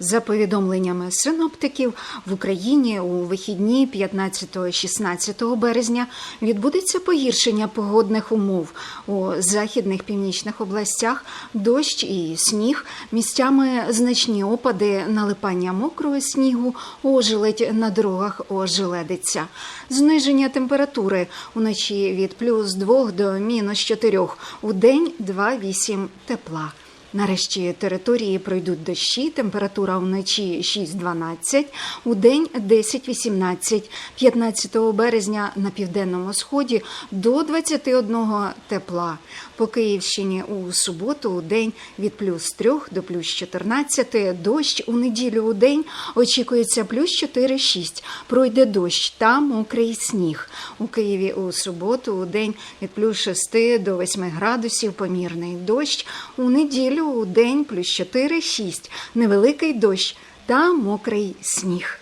За повідомленнями синоптиків, в Україні у вихідні 15-16 березня відбудеться погіршення погодних умов у західних північних областях, дощ і сніг, місцями значні опади, налипання мокрого снігу, ожеледь на дорогах ожеледиться. Зниження температури уночі від плюс 2 до мінус 4, у день 2-8 тепла. Нарешті території пройдуть дощі, температура вночі 6-12, у день 10-18, 15 березня на південному сході до 21 тепла. По Київщині у суботу у день від плюс 3 до плюс 14, дощ у неділю у день очікується плюс 4-6, пройде дощ та мокрий сніг. У Києві у суботу у день від плюс 6 до 8 градусів помірний дощ, у неділю у день плюс 4-6, невеликий дощ та мокрий сніг.